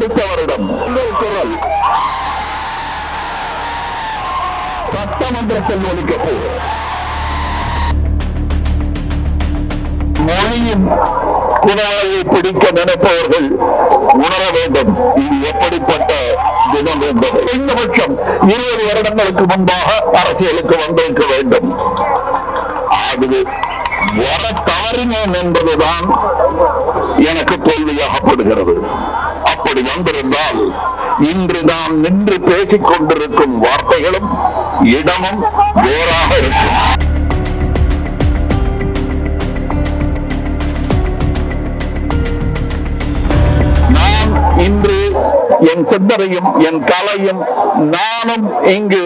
வருடம் உங்கள் குரல் சட்டமன்றத்தில் ஒலிக்க மொழியின் குணவாயை பிடிக்க நினைப்பவர்கள் உணர வேண்டும். இது எப்படிப்பட்ட தினம் என்பது. குறைந்தபட்சம் இருபது வருடங்களுக்கு முன்பாக அரசியலுக்கு வந்திருக்க வேண்டும். அது வர தவறினேன் என்பதுதான் எனக்கு தோல்வியாகப்படுகிறது. அப்படி வந்திருந்தால் இன்று நாம் நின்று பேசிக் கொண்டிருக்கும் வார்த்தைகளும் இடமும் வேறாக இருக்கும். நான் இன்று என் சிந்தனையும் என் கலையும் நானும் இங்கு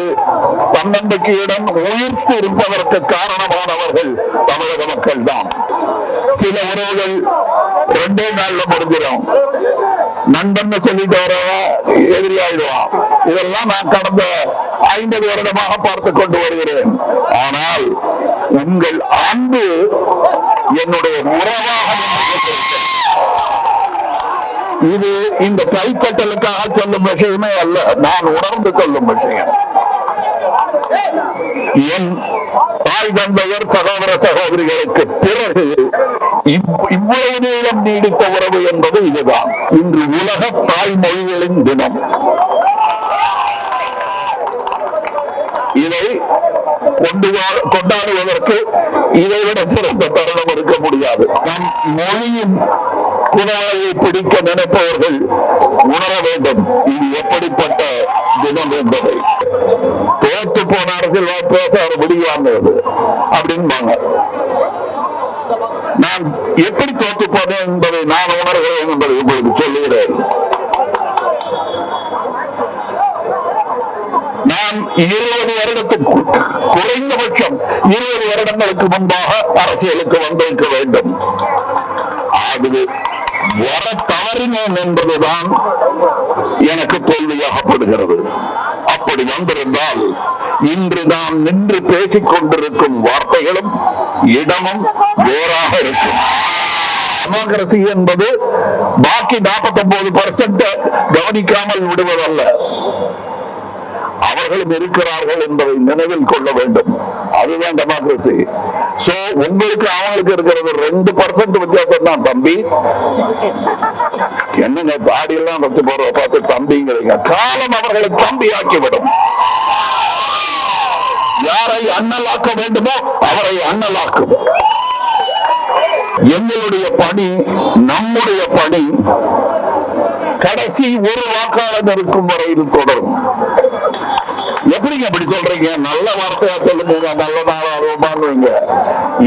தன்னம்பிக்கையிடம் உயிர்த்து இருப்பதற்கு காரணமானவர்கள் தமிழக மக்கள் தான் சில உறவுகள் ரெண்டே நாள்ல முடிஞ்சிடும். நண்பன் சொல்லிட்டு வரவன் எதிரியாயிடுவான் இதெல்லாம் நான் கடந்த ஐம்பது வருடமாக பார்த்து கொண்டு வருகிறேன். ஆனால் உங்கள் அன்பு என்னுடைய உறவாக இது இந்த கைத்தட்டலுக்காக சொல்லும் விஷயமே அல்ல. நான் உணர்ந்து கொள்ளும் விஷயம். என் தாய் தந்தையர் சகோதர சகோதரிகளுக்கு பிறகு இவ்வளவு நீளம் நீடித்த உறவு என்பது இதுதான். இன்று உலக தாய்மொழிகளின் தினம். இதை கொண்டு கொண்டாடுவதற்கு இதை விட சிறந்த தருணம் இருக்க முடியாது. நம் மொழியின் குணவாயை பிடிக்க நினைப்பவர்கள் உணர வேண்டும். இது எப்படிப்பட்ட தினம் என்பதை. தோத்து போன அரசியல் பேச அவர் முடிவாங்கிறது அப்படின்பாங்க நான் எப்படி தோத்து போனேன் என்பதை நான் உணர்கிறேன் என்பதை உங்களுக்கு சொல்லுகிறேன். நான் இருபது வருடத்துக்கு குறைந்தபட்சம் இருபது வருடங்களுக்கு முன்பாக அரசியலுக்கு வந்திருக்க வேண்டும். அது வர தவறினேன் என்பதுதான் எனக்கு தோல்வியாகப்படுகிறது. அப்படி வந்திருந்தால் இன்று நாம் நின்று பேசிக் கொண்டிருக்கும் வார்த்தைகளும் இடமும் வேறாக இருக்கும். டெமோக்ரசி என்பது பாக்கி 49% கவனிக்காமல் விடுவதல்ல. அவர்களும் இருக்கிறார்கள் என்பதை நினைவில் கொள்ள வேண்டும். அதுதான் டெமோக்ரஸி சோ உங்களுக்கு அவங்களுக்கு இருக்கிறது ரெண்டு பர்சன்ட் வித்தியாசம் தான் தம்பி. என்னங்க பாடியெல்லாம் எல்லாம் வச்சு போற பார்த்து தம்பிங்கிறீங்க. காலம் அவர்களை தம்பி ஆக்கிவிடும் யாரை அண்ணலாக்க வேண்டுமோ அவரை அண்ணலாக்கும். எங்களுடைய பணி நம்முடைய பணி கடைசி ஒரு வாக்காளர் இருக்கும் வரையில் தொடரும். எப்படிங்க அப்படி சொல்றீங்க? நல்ல வார்த்தையா சொல்லுங்க. நல்ல நாள் ஆர்வமானுவீங்க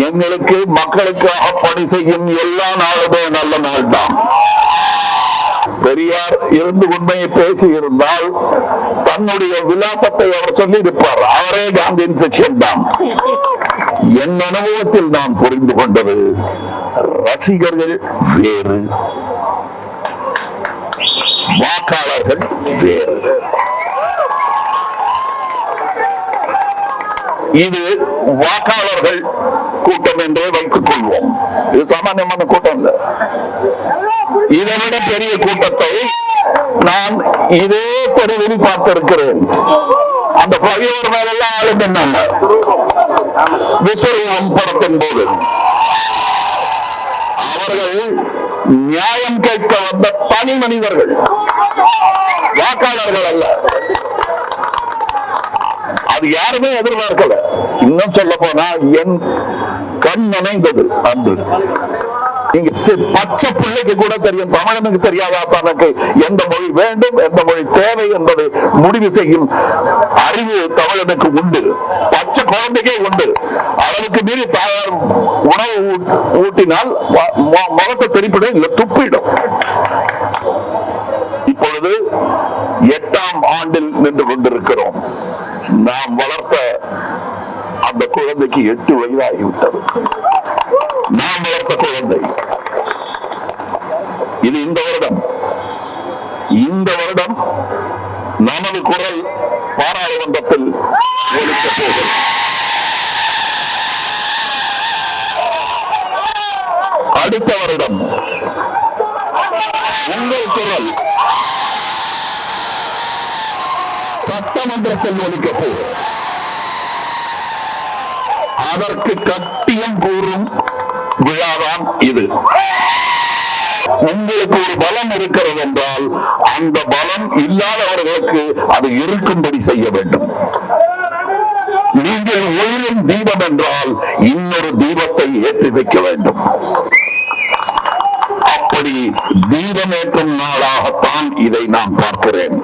எங்களுக்கு மக்களுக்காக பணி செய்யும் எல்லா நாளுமே நல்ல நாள் தான் பெரியார் இருந்து உண்மையை பேசி இருந்தால் தன்னுடைய விலாசத்தை அவர் சொல்லி இருப்பார் அவரே காந்தியின் செக்ஷன் தான். என் அனுபவத்தில் நான் புரிந்து கொண்டது ரசிகர்கள் வேறு. வாக்காளர்கள் வேறு. இது வாக்காளர்கள் கூட்டம் என்றே வைத்துக் கொள்வோம். இது சாமானியமான கூட்டம் இல்லை இதை விட பெரிய கூட்டத்தை நான் இதே தெருவில் பார்த்திருக்கிறேன். அந்த ஃபிளைஓவர் மேலெல்லாம் ஆளு நின்னாங்க விஸ்வரூபம் படத்தின் போது. அவர்கள் நியாயம் கேட்க வந்த தனி மனிதர்கள். வாக்காளர்கள் அல்ல. அது யாருமே எதிர்பார்க்கல. இன்னும் சொல்ல போனா என் கண் நினைந்தது அன்று நீங்க பச்சை பிள்ளைக்கு கூட தெரியும் தமிழனுக்கு தெரியாதா தனக்கு? எந்த மொழி வேண்டும் எந்த மொழி தேவை என்பதை முடிவு செய்யும் அறிவு தமிழனுக்கு உண்டு. பச்சை குழந்தைக்கே உண்டு. அளவுக்கு மீறி தாயார் உணவு ஊட்டினால் முகத்தை தெரிப்பிடும் இல்ல துப்பிடும். இப்பொழுது எட்டாம் ஆண்டில் நின்று கொண்டிருக்கிறோம். நாம் வளர்த்த அந்த குழந்தைக்கு எட்டு வயதாகிவிட்டது. நாம் வளர்த்த குழந்தை. இது இந்த வருடம். இந்த வருடம் நமது குரல் பாராளுமன்றத்தில் ஒலிக்க போகிறது அடுத்த வருடம் உங்கள் குரல் சட்டமன்றத்தில் ஒலிக்க போகிறோம் அதற்கு கட்டி விழாதான் இது. உங்களுக்கு ஒரு பலம் இருக்கிறது என்றால் அந்த பலம் இல்லாதவர்களுக்கு அது இருக்கும்படி செய்ய வேண்டும். நீங்கள் ஒளிரும் தீபம் என்றால் இன்னொரு தீபத்தை ஏற்றி வைக்க வேண்டும். அப்படி தீபமேற்றும் நாளாகத்தான் இதை நான் பார்க்கிறேன்.